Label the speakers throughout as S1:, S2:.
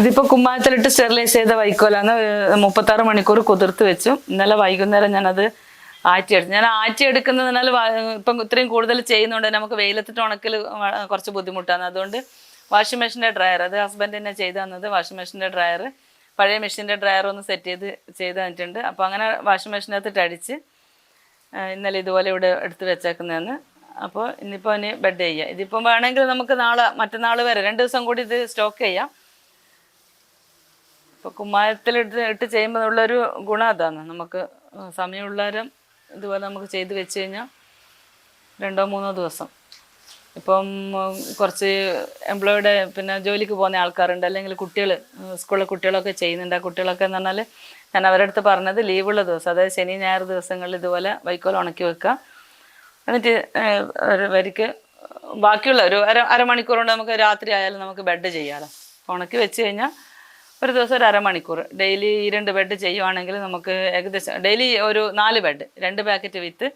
S1: ഇതിപ്പോ കുമ്മായത്തിലിട്ട് സ്റ്റെറിലൈസ് ചെയ്ത വൈക്കോലാണ് മുപ്പത്താറ് മണിക്കൂർ കുതിർത്ത് വെച്ചു. ഇന്നലെ വൈകുന്നേരം ഞാനത് ആറ്റിയെടുത്തു. ഞാൻ ആറ്റിയെടുക്കുന്നതിനാൽ ഇപ്പം ഇത്രയും കൂടുതൽ ചെയ്യുന്നുണ്ട്. നമുക്ക് വെയിലത്തിട്ട് ഉണക്കൽ കുറച്ച് ബുദ്ധിമുട്ടാണ്. അതുകൊണ്ട് വാഷിംഗ് മെഷീന്റെ ഡ്രയർ അത് ഹസ്ബൻഡ് തന്നെ ചെയ്തു തന്നത് വാഷിംഗ് മെഷീന്റെ ഡ്രയർ. പഴയ മെഷീന്റെ ഡ്രയർ ഒന്ന് സെറ്റ് ചെയ്ത് ചെയ്ത് തന്നിട്ടുണ്ട്. അപ്പോൾ അങ്ങനെ വാഷിംഗ് മെഷീനകത്തിട്ട് അടിച്ച് ഇന്നലെ ഇതുപോലെ ഇവിടെ എടുത്ത് വെച്ചേക്കുന്നതെന്ന്. അപ്പോൾ ഇന്നിപ്പോൾ ഇനി ബെഡ് ചെയ്യാം. ഇതിപ്പം വേണമെങ്കിൽ നമുക്ക് നാളെ മറ്റന്നാൾ വരെ രണ്ട് ദിവസം കൂടി ഇത് സ്റ്റോക്ക് ചെയ്യാം. ഇപ്പോൾ കുമ്മായത്തിലിട്ട് ഇട്ട് ചെയ്യുമ്പോൾ ഉള്ളൊരു ഗുണം അതാണ്. നമുക്ക് സമയമുള്ളവരും ഇതുപോലെ നമുക്ക് ചെയ്ത് വെച്ച് കഴിഞ്ഞാൽ രണ്ടോ മൂന്നോ ദിവസം. ഇപ്പം കുറച്ച് എംപ്ലോയിയുടെ പിന്നെ ജോലിക്ക് പോകുന്ന ആൾക്കാരുണ്ട്. അല്ലെങ്കിൽ കുട്ടികൾ സ്കൂളിലെ കുട്ടികളൊക്കെ ചെയ്യുന്നുണ്ട്. ആ കുട്ടികളൊക്കെ എന്ന് പറഞ്ഞാൽ ഞാൻ അവരുടെ അടുത്ത് പറഞ്ഞത് ലീവുള്ള ദിവസം അതായത് ശനി ഞായർ ദിവസങ്ങളിൽ ഇതുപോലെ വൈക്കോൽ ഉണക്കി വെക്കുക. എന്നിട്ട് ഒരു വരിക്ക് ബാക്കിയുള്ള ഒരു അര അരമണിക്കൂർ കൊണ്ട് നമുക്ക് രാത്രി ആയാലും നമുക്ക് ബെഡ് ചെയ്യാമല്ലോ ഉണക്കി വെച്ച് കഴിഞ്ഞാൽ ഒരു ദിവസം ഒരു അരമണിക്കൂർ. ഡെയിലി ഈ രണ്ട് ബെഡ് ചെയ്യുവാണെങ്കിൽ നമുക്ക് ഏകദേശം ഡെയിലി ഒരു നാല് ബെഡ് രണ്ട് പാക്കറ്റ് വിത്ത്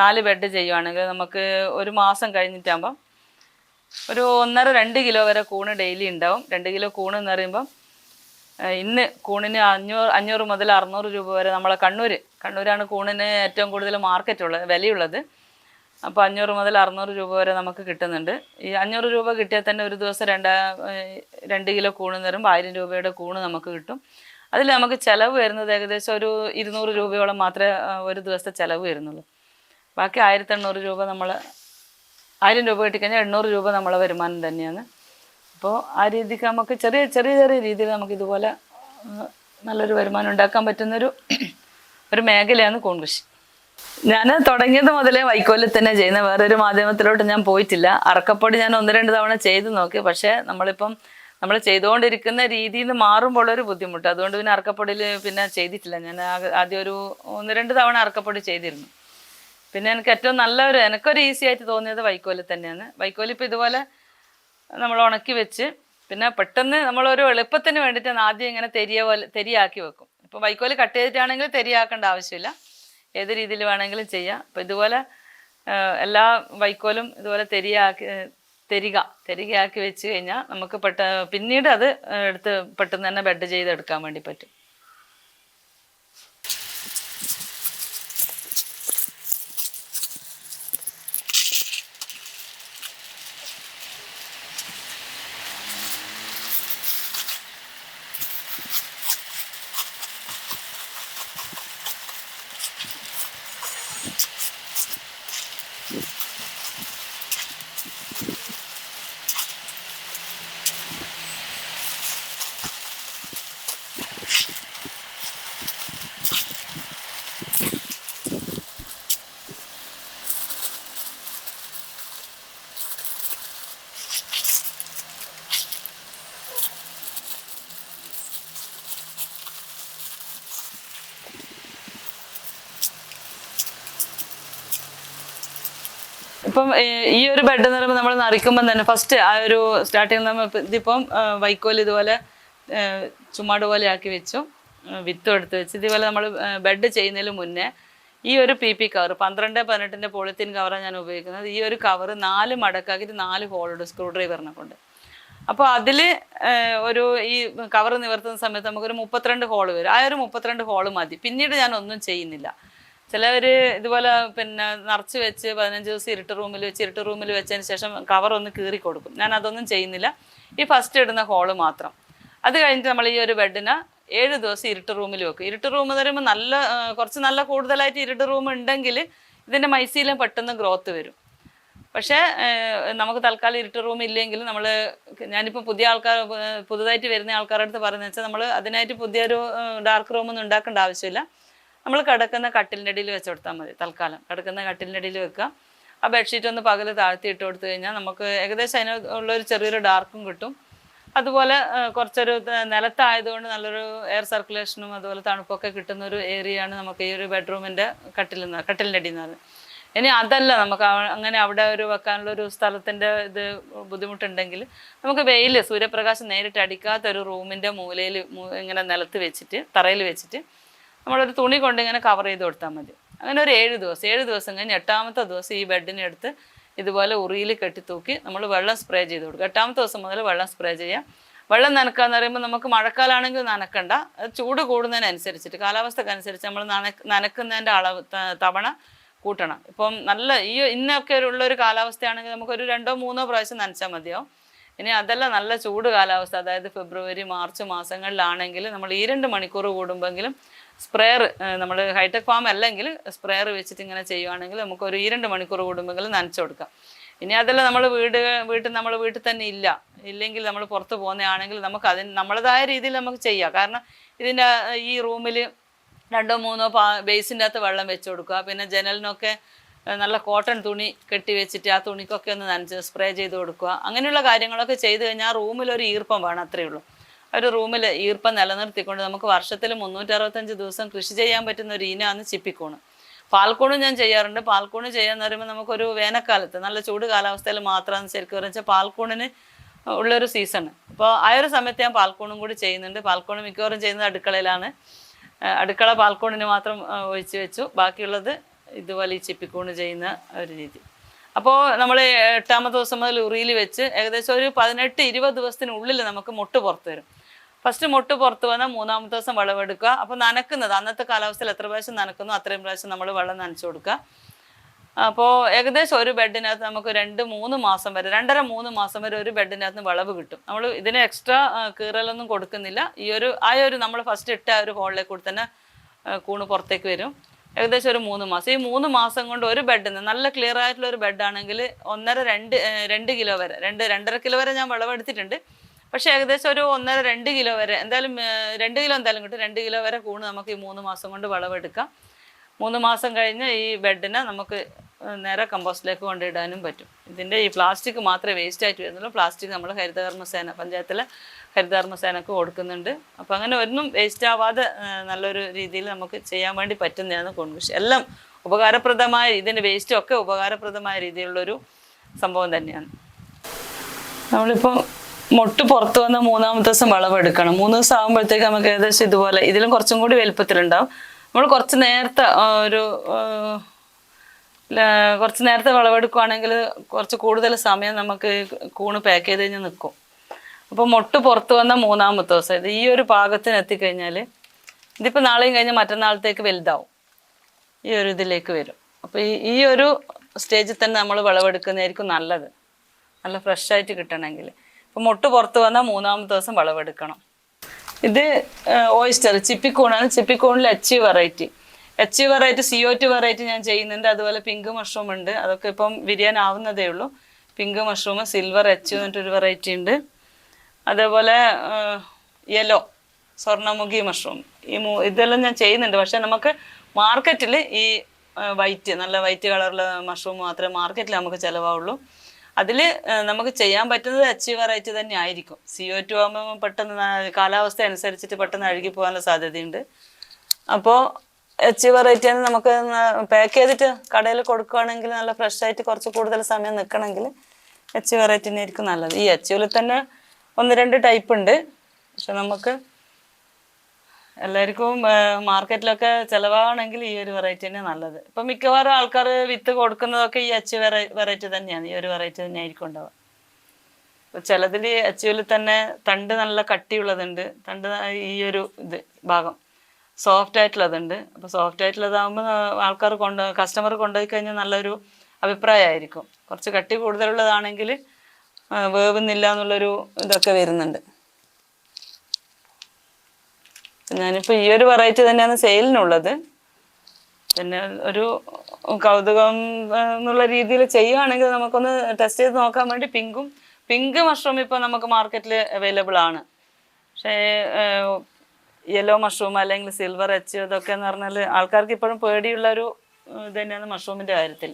S1: നാല് ബെഡ് ചെയ്യുവാണെങ്കിൽ നമുക്ക് ഒരു മാസം കഴിഞ്ഞിട്ടാകുമ്പം ഒരു ഒന്നര രണ്ട് കിലോ വരെ കൂണ് ഡെയിലി ഉണ്ടാവും. രണ്ട് കിലോ കൂണ് എന്ന് പറയുമ്പം ഇന്ന് കൂണിന് അഞ്ഞൂറ് അഞ്ഞൂറ് മുതൽ അറുന്നൂറ് രൂപ വരെ നമ്മളെ കണ്ണൂർ കണ്ണൂരാണ് കൂണിന് ഏറ്റവും കൂടുതൽ മാർക്കറ്റുള്ളത് വിലയുള്ളത്. അപ്പോൾ അഞ്ഞൂറ് മുതൽ അറുന്നൂറ് രൂപ വരെ നമുക്ക് കിട്ടുന്നുണ്ട്. ഈ അഞ്ഞൂറ് രൂപ കിട്ടിയാൽ തന്നെ ഒരു ദിവസം രണ്ടാ രണ്ട് കിലോ കൂണ് തരുമ്പോൾ ആയിരം രൂപയുടെ കൂണ് നമുക്ക് കിട്ടും. അതിൽ നമുക്ക് ചിലവ് വരുന്നത് ഏകദേശം ഒരു ഇരുന്നൂറ് രൂപയോളം മാത്രമേ ഒരു ദിവസത്തെ ചിലവ് വരുന്നുള്ളൂ. ബാക്കി ആയിരത്തി എണ്ണൂറ് രൂപ നമ്മൾ ആയിരം രൂപ കിട്ടിക്കഴിഞ്ഞാൽ എണ്ണൂറ് രൂപ നമ്മളെ വരുമാനം തന്നെയാണ്. അപ്പോൾ ആ രീതിക്ക് നമുക്ക് ചെറിയ ചെറിയ ചെറിയ രീതിയിൽ നമുക്ക് ഇതുപോലെ നല്ലൊരു വരുമാനം ഉണ്ടാക്കാൻ പറ്റുന്നൊരു ഒരു മേഖലയാണ് കൂൺ കൃഷി. ഞാൻ തുടങ്ങിയത് മുതലേ വൈക്കോലിൽ തന്നെ ചെയ്യുന്ന വേറൊരു മാധ്യമത്തിലോട്ട് ഞാൻ പോയിട്ടില്ല. അറക്കപ്പൊടി ഞാൻ ഒന്ന് രണ്ട് തവണ ചെയ്ത് നോക്കി. പക്ഷേ നമ്മളിപ്പം നമ്മൾ ചെയ്തുകൊണ്ടിരിക്കുന്ന രീതിയിൽ നിന്ന് മാറുമ്പോൾ ഒരു ബുദ്ധിമുട്ട്. അതുകൊണ്ട് പിന്നെ അറക്കപ്പൊടിയിൽ പിന്നെ ചെയ്തിട്ടില്ല. ഞാൻ ആദ്യം ഒരു ഒന്ന് രണ്ട് തവണ അറക്കപ്പൊടി ചെയ്തിരുന്നു. പിന്നെ എനിക്ക് ഏറ്റവും നല്ലൊരു എനിക്കൊരു ഈസി ആയിട്ട് തോന്നിയത് വൈക്കോലിൽ തന്നെയാണ്. വൈക്കോലി ഇപ്പോൾ ഇതുപോലെ നമ്മൾ ഉണക്കി വെച്ച് പിന്നെ പെട്ടെന്ന് നമ്മളൊരു എളുപ്പത്തിന് വേണ്ടിയിട്ട് ആദ്യം ഇങ്ങനെ തെരിയ പോലെ തെരിയാക്കി വെക്കും. ഇപ്പോൾ വൈക്കോൽ കട്ട് ചെയ്തിട്ടാണെങ്കിൽ തെരിയാക്കേണ്ട ആവശ്യമില്ല. ഏത് രീതിയിൽ വേണമെങ്കിലും ചെയ്യാം. അപ്പം ഇതുപോലെ എല്ലാ വൈക്കോലും ഇതുപോലെ തെരിയാക്കി തെരിക തെരികയാക്കി വെച്ച് കഴിഞ്ഞാൽ നമുക്ക് പെട്ട പിന്നീട് അത് എടുത്ത് പെട്ടെന്ന് തന്നെ ബെഡ് ചെയ്തെടുക്കാൻ വേണ്ടി പറ്റും. ഇപ്പം ഈ ഒരു ബെഡ് എന്ന് പറയുമ്പോൾ നമ്മൾ നറിക്കുമ്പോൾ തന്നെ ഫസ്റ്റ് ആ ഒരു സ്റ്റാർട്ടിങ് നമ്മൾ ഇതിപ്പം വൈക്കോൽ ഇതുപോലെ ചുമ്മാട് പോലെ ആക്കി വെച്ചു വിത്ത് എടുത്ത് വെച്ച് ഇതുപോലെ നമ്മൾ ബെഡ് ചെയ്യുന്നതിന് മുന്നേ ഈ ഒരു പി പി കവർ പന്ത്രണ്ട് പതിനെട്ടിന്റെ പോളിത്തീൻ കവറാണ് ഞാൻ ഉപയോഗിക്കുന്നത്. ഈ ഒരു കവർ നാല് മടക്കാക്കിയിട്ട് നാല് ഹോളുണ്ട് സ്ക്രൂ ഡ്രൈവറിനെ കൊണ്ട് അപ്പോൾ അതിൽ ഒരു ഈ കവർ നിവർത്തുന്ന സമയത്ത് നമുക്കൊരു മുപ്പത്തിരണ്ട് ഹോൾ വരും. ആ ഒരു മുപ്പത്തിരണ്ട് ഹോൾ മതി. പിന്നീട് ഞാൻ ഒന്നും ചെയ്യുന്നില്ല. ചിലവർ ഇതുപോലെ പിന്നെ നിറച്ച് വെച്ച് പതിനഞ്ച് ദിവസം ഇരുട്ട് റൂമിൽ വെച്ച് ഇരുട്ട് റൂമിൽ വെച്ചതിന് ശേഷം കവർ ഒന്ന് കീറി കൊടുക്കും. ഞാൻ അതൊന്നും ചെയ്യുന്നില്ല. ഈ ഫസ്റ്റ് ഇടുന്ന ഹോൾ മാത്രം. അത് കഴിഞ്ഞിട്ട് നമ്മൾ ഈ ഒരു ബെഡിന് ഏഴ് ദിവസം ഇരുട്ട് റൂമിൽ വെക്കും. ഇരുട്ട് റൂം എന്ന് പറയുമ്പോൾ നല്ല കുറച്ച് നല്ല കൂടുതലായിട്ട് ഇരുട്ട് റൂം ഉണ്ടെങ്കിൽ ഇതിന്റെ മൈസീലും പെട്ടെന്ന് ഗ്രോത്ത് വരും. പക്ഷേ നമുക്ക് തൽക്കാലം ഇരുട്ട് റൂം ഇല്ലെങ്കിൽ നമ്മൾ ഞാനിപ്പോൾ പുതിയ ആൾക്കാർ പുതുതായിട്ട് വരുന്ന ആൾക്കാരുടെ അടുത്ത് പറയുന്നത് വെച്ചാൽ നമ്മൾ അതിനായിട്ട് പുതിയൊരു ഡാർക്ക് റൂമൊന്നും ഉണ്ടാക്കേണ്ട ആവശ്യമില്ല. നമ്മൾ കിടക്കുന്ന കട്ടിലിന്റെ അടിയിൽ വെച്ച് കൊടുത്താൽ മതി തൽക്കാലം. കിടക്കുന്ന കട്ടിലിന്റെ അടിയിൽ വെക്കുക. ആ ബെഡ്ഷീറ്റ് ഒന്ന് പകൽ താഴ്ത്തി ഇട്ട് കൊടുത്തു കഴിഞ്ഞാൽ നമുക്ക് ഏകദേശം അതിന് ഉള്ളൊരു ചെറിയൊരു ഡാർക്കും കിട്ടും. അതുപോലെ കുറച്ചൊരു നിലത്തായതുകൊണ്ട് നല്ലൊരു എയർ സർക്കുലേഷനും അതുപോലെ തണുപ്പൊക്കെ കിട്ടുന്ന ഒരു ഏരിയയാണ് നമുക്ക് ഈ ഒരു ബെഡ്റൂമിന്റെ കട്ടിൽ കട്ടിലിന്റെ അടിയിൽ നിന്ന്. ഇനി അതല്ല നമുക്ക് അങ്ങനെ അവിടെ ഒരു വെക്കാനുള്ള ഒരു സ്ഥലത്തിന്റെ ഇത് ബുദ്ധിമുട്ടുണ്ടെങ്കിൽ നമുക്ക് വെയിൽ സൂര്യപ്രകാശം നേരിട്ട് അടിക്കാത്ത ഒരു റൂമിന്റെ മൂലയിൽ ഇങ്ങനെ നിലത്ത് വെച്ചിട്ട് തറയിൽ വെച്ചിട്ട് നമ്മളൊരു തുണി കൊണ്ട് ഇങ്ങനെ കവർ ചെയ്ത് കൊടുത്താൽ മതി. അങ്ങനെ ഒരു ഏഴ് ദിവസം ഏഴ് ദിവസം കഴിഞ്ഞ് എട്ടാമത്തെ ദിവസം ഈ ബെഡിനെടുത്ത് ഇതുപോലെ ഉറിയിൽ കെട്ടി തൂക്കി നമ്മൾ വെള്ളം സ്പ്രേ ചെയ്ത് കൊടുക്കുക എട്ടാമത്തെ ദിവസം മുതൽ വെള്ളം സ്പ്രേ ചെയ്യാം. വെള്ളം നനക്കാന്ന് പറയുമ്പോൾ നമുക്ക് മഴക്കാലാണെങ്കിൽ നനക്കണ്ട. ചൂട് കൂടുന്നതിനനുസരിച്ചിട്ട് കാലാവസ്ഥക്കനുസരിച്ച് നമ്മൾ നന നനക്കുന്നതിന്റെ അളവ് തവണ കൂട്ടണം. ഇപ്പം നല്ല ഈ ഇന്നൊക്കെ ഉള്ള ഒരു കാലാവസ്ഥയാണെങ്കിൽ നമുക്കൊരു രണ്ടോ മൂന്നോ പ്രാവശ്യം നനച്ചാൽ മതിയാവും. ഇനി അതല്ല നല്ല ചൂട് കാലാവസ്ഥ അതായത് ഫെബ്രുവരി മാർച്ച് മാസങ്ങളിലാണെങ്കിൽ നമ്മൾ ഈ രണ്ട് മണിക്കൂർ കൂടുമ്പോഴെങ്കിലും സ്പ്രെയർ നമ്മൾ ഹൈടെക് ഫാം അല്ലെങ്കിൽ സ്പ്രെയർ വെച്ചിട്ട് ഇങ്ങനെ ചെയ്യുവാണെങ്കിൽ നമുക്ക് ഒരു ഈ രണ്ട് മണിക്കൂർ കൂടുമ്പോഴെങ്കിലും നനച്ചു കൊടുക്കാം. ഇനി അതല്ല നമ്മൾ വീട് വീട്ടിൽ നമ്മൾ വീട്ടിൽ തന്നെ ഇല്ല. ഇല്ലെങ്കിൽ നമ്മൾ പുറത്ത് പോകുന്നതാണെങ്കിൽ നമുക്ക് അതിന് നമ്മളതായ രീതിയിൽ നമുക്ക് ചെയ്യാം. കാരണം ഇതിന്റെ ഈ റൂമിൽ രണ്ടോ മൂന്നോ പാ ബേസിന്റെ അകത്ത് വെള്ളം വെച്ച് കൊടുക്കുക. പിന്നെ ജനലിനൊക്കെ നല്ല കോട്ടൺ തുണി കെട്ടി വെച്ചിട്ട് ആ തുണിക്കൊക്കെ ഒന്ന് നനച്ച് സ്പ്രേ ചെയ്ത് കൊടുക്കുക. അങ്ങനെയുള്ള കാര്യങ്ങളൊക്കെ ചെയ്ത് കഴിഞ്ഞാൽ ആ റൂമിൽ ഒരു ഈർപ്പം വേണം അത്രയേ ഉള്ളൂ. ഒരു റൂമിൽ ഈർപ്പം നിലനിർത്തിക്കൊണ്ട് നമുക്ക് വർഷത്തിൽ മുന്നൂറ്ററുപത്തഞ്ച് ദിവസം കൃഷി ചെയ്യാൻ പറ്റുന്ന ഒരു ഇനമാണ് ചിപ്പിക്കൂണ്. പാൽക്കൂണും ഞാൻ ചെയ്യാറുണ്ട്. പാൽക്കൂണ് ചെയ്യാന്ന് പറയുമ്പോൾ നമുക്കൊരു വേനൽക്കാലത്ത് നല്ല ചൂട് കാലാവസ്ഥയിൽ മാത്രമാണ് ശരിക്കും പറഞ്ഞാൽ പാൽക്കൂണിന് ഉള്ളൊരു സീസൺ അപ്പോൾ ആ ഒരു സമയത്ത് ഞാൻ പാൽക്കൂണും കൂടി ചെയ്യുന്നുണ്ട്. പാൽക്കൂണ് മിക്കവാറും ചെയ്യുന്നത് അടുക്കളയിലാണ്. അടുക്കള പാൽക്കൂണിന് മാത്രം ഒഴിച്ച് വെച്ചു. ബാക്കിയുള്ളത് ഇതുപോലെ ഈ ചിപ്പിക്കൂണ് ചെയ്യുന്ന ഒരു രീതി. അപ്പോൾ നമ്മൾ എട്ടാമത്തെ ദിവസം മുതൽ ഉറിയിൽ വെച്ച് ഏകദേശം ഒരു പതിനെട്ട് ഇരുപത് ദിവസത്തിനുള്ളിൽ നമുക്ക് മുട്ട് പുറത്തു വരും. ഫസ്റ്റ് മുട്ട് പുറത്ത് വന്നാൽ മൂന്നാമത്തെ ദിവസം വെള്ളമെടുക്കുക അപ്പോൾ നനക്കുന്നത് അന്നത്തെ കാലാവസ്ഥയിൽ എത്ര പ്രാവശ്യം നനക്കുന്നു അത്രയും പ്രാവശ്യം നമ്മൾ വെള്ളം നനച്ചു കൊടുക്കുക. അപ്പോൾ ഏകദേശം ഒരു ബെഡിനകത്ത് നമുക്ക് രണ്ട് മൂന്ന് മാസം വരെ രണ്ടര മൂന്ന് മാസം വരെ ഒരു ബെഡിനകത്ത് വിളവ് കിട്ടും. നമ്മൾ ഇതിന് എക്സ്ട്രാ കീറലൊന്നും കൊടുക്കുന്നില്ല. ഈ ഒരു ആ ഒരു നമ്മൾ ഫസ്റ്റ് ഇട്ട ഒരു ഹോളിലേക്ക് കൂടി തന്നെ കൂണ് പുറത്തേക്ക് വരും. ഏകദേശം ഒരു മൂന്ന് മാസം. ഈ മൂന്ന് മാസം കൊണ്ട് ഒരു ബെഡിന് നല്ല ക്ലിയർ ആയിട്ടുള്ള ഒരു ബെഡാണെങ്കിൽ ഒന്നര രണ്ട് രണ്ട് കിലോ വരെ രണ്ട് രണ്ടര കിലോ വരെ ഞാൻ വിളവെടുത്തിട്ടുണ്ട് പക്ഷേ ഏകദേശം ഒരു ഒന്നര രണ്ട് കിലോ വരെ എന്തായാലും രണ്ട് കിലോ എന്തായാലും കിട്ടും. രണ്ട് കിലോ വരെ കൂണ് നമുക്ക് ഈ മൂന്ന് മാസം കൊണ്ട് വളവെടുക്കാം. മൂന്ന് മാസം കഴിഞ്ഞ് ഈ ബെഡിനെ നമുക്ക് നേരെ കമ്പോസ്റ്റിലേക്ക് കൊണ്ടിടാനും പറ്റും. ഇതിന്റെ ഈ പ്ലാസ്റ്റിക് മാത്രമേ വേസ്റ്റ് ആയിട്ട് വരുന്നുള്ളൂ. പ്ലാസ്റ്റിക് നമ്മൾ ഹരിതകർമ്മസേന പഞ്ചായത്തിലെ ഹരിതകർമ്മസേനക്ക് കൊടുക്കുന്നുണ്ട്. അപ്പോൾ അങ്ങനെ ഒന്നും വേസ്റ്റ് ആവാതെ നല്ലൊരു രീതിയിൽ നമുക്ക് ചെയ്യാൻ വേണ്ടി പറ്റുന്നതാണ് കോൺഗ്രസ്. എല്ലാം ഉപകാരപ്രദമായ ഇതിന്റെ വേസ്റ്റും ഒക്കെ ഉപകാരപ്രദമായ രീതിയിലുള്ളൊരു സംഭവം തന്നെയാണ്. നമ്മളിപ്പോൾ മുട്ട് പുറത്ത് വന്ന മൂന്നാമത്തെ ദിവസം വിളവെടുക്കണം മൂന്ന് ദിവസം ആകുമ്പോഴത്തേക്ക് നമുക്ക് ഏകദേശം ഇതുപോലെ ഇതിലും കുറച്ചും കൂടി വലുപ്പത്തിലുണ്ടാവും. നമ്മൾ കുറച്ച് നേരത്തെ ഒരു കുറച്ച് നേരത്തെ വിളവെടുക്കുകയാണെങ്കിൽ കുറച്ച് കൂടുതൽ സമയം നമുക്ക് കൂണ് പാക്ക് ചെയ്ത് കഴിഞ്ഞ് നിൽക്കും. അപ്പോൾ മുട്ട് പുറത്ത് വന്ന മൂന്നാമത്തെ ദിവസം ഇത് ഈ ഒരു പാകത്തിന് എത്തിക്കഴിഞ്ഞാൽ ഇതിപ്പോൾ നാളെയും കഴിഞ്ഞ് മറ്റന്നാളത്തേക്ക് വലുതാവും. ഈ ഒരു ഇതിലേക്ക് വരും. അപ്പോൾ ഈ ഈ ഒരു സ്റ്റേജിൽ തന്നെ നമ്മൾ വിളവെടുക്കുന്നതായിരിക്കും നല്ലത്. നല്ല ഫ്രഷ് ആയിട്ട് കിട്ടണമെങ്കിൽ. ഇപ്പം മുട്ട് പുറത്ത് വന്നാൽ മൂന്നാമത്തെ ദിവസം വിളവെടുക്കണം. ഇത് ഓയിസ്റ്റർ ചിപ്പിക്കൂണാണ്. ചിപ്പിക്കൂണിൽ H variety H variety C O T variety ഞാൻ ചെയ്യുന്നുണ്ട്. അതുപോലെ പിങ്ക് മഷ്റൂം ഉണ്ട്. അതൊക്കെ ഇപ്പം വിരിയാൻ ആവുന്നതേ ഉള്ളൂ. പിങ്ക് മഷ്റൂം സിൽവർ എച്ച് എന്നിട്ടൊരു വെറൈറ്റി ഉണ്ട്. അതേപോലെ യെല്ലോ സ്വർണമുഖി മഷ്റൂം ഈ മൂ ഇതെല്ലാം ഞാൻ ചെയ്യുന്നുണ്ട്. പക്ഷെ നമുക്ക് മാർക്കറ്റിൽ ഈ വൈറ്റ് നല്ല വൈറ്റ് കളറുള്ള മഷ്റൂം മാത്രമേ മാർക്കറ്റിൽ നമുക്ക് ചിലവാവുള്ളൂ. അതിൽ നമുക്ക് ചെയ്യാൻ പറ്റുന്നത് എച്ച് വെറൈറ്റി തന്നെ ആയിരിക്കും. സി ഒ ടു ആകുമ്പോൾ പെട്ടെന്ന് കാലാവസ്ഥ അനുസരിച്ചിട്ട് പെട്ടെന്ന് അഴുകി പോകാനുള്ള സാധ്യതയുണ്ട്. അപ്പോൾ എച്ച് വെറൈറ്റി നമുക്ക് പാക്ക് ചെയ്തിട്ട് കടയിൽ കൊടുക്കുകയാണെങ്കിൽ നല്ല ഫ്രഷ് ആയിട്ട് കുറച്ച് കൂടുതൽ സമയം നിൽക്കണമെങ്കിൽ എച്ച് വെറൈറ്റി തന്നെ ആയിരിക്കും നല്ലത്. ഈ എച്ച് തന്നെ ഒന്ന് രണ്ട് ടൈപ്പ് ഉണ്ട്. പക്ഷെ നമുക്ക് എല്ലാവർക്കും മാർക്കറ്റിലൊക്കെ ചിലവാണെങ്കിൽ ഈ ഒരു വെറൈറ്റി തന്നെ നല്ലത്. ഇപ്പം മിക്കവാറും ആൾക്കാർ വിത്ത് കൊടുക്കുന്നതൊക്കെ ഈ അച്ചു വെറൈറ്റി തന്നെയാണ്. ഈ ഒരു വെറൈറ്റി തന്നെ ആയിരിക്കും ഉണ്ടാവുക. ഇപ്പം ചിലതിൽ അച്ചുവിൽ തന്നെ തണ്ട് നല്ല കട്ടിയുള്ളതുണ്ട്. തണ്ട് ഈ ഒരു ഇത് ഭാഗം സോഫ്റ്റ് ആയിട്ടുള്ളതുണ്ട്. അപ്പോൾ സോഫ്റ്റ് ആയിട്ടുള്ളതാകുമ്പോൾ ആൾക്കാർ കൊണ്ട് കസ്റ്റമർ കൊണ്ടുപോയി കഴിഞ്ഞാൽ നല്ലൊരു അഭിപ്രായമായിരിക്കും. കുറച്ച് കട്ടി കൂടുതലുള്ളതാണെങ്കിൽ വേവുന്നില്ല എന്നുള്ളൊരു ഇതൊക്കെ വരുന്നുണ്ട്. ഞാനിപ്പോൾ ഈ ഒരു വെറൈറ്റി തന്നെയാണ് സെയിലിനുള്ളത് പിന്നെ ഒരു കൗതുകം എന്നുള്ള രീതിയിൽ ചെയ്യുകയാണെങ്കിൽ നമുക്കൊന്ന് ടെസ്റ്റ് ചെയ്ത് നോക്കാൻ വേണ്ടി പിങ്കും പിങ്ക് മഷ്റൂം ഇപ്പോൾ നമുക്ക് മാർക്കറ്റിൽ അവൈലബിൾ ആണ്. പക്ഷേ യെല്ലോ മഷ്റൂം അല്ലെങ്കിൽ സിൽവർ എച്ച് ഇതൊക്കെ എന്ന് പറഞ്ഞാൽ ആൾക്കാർക്ക് ഇപ്പോഴും പേടിയുള്ള ഒരു ഇത് തന്നെയാണ് മഷ്റൂമിന്റെ കാര്യത്തിൽ.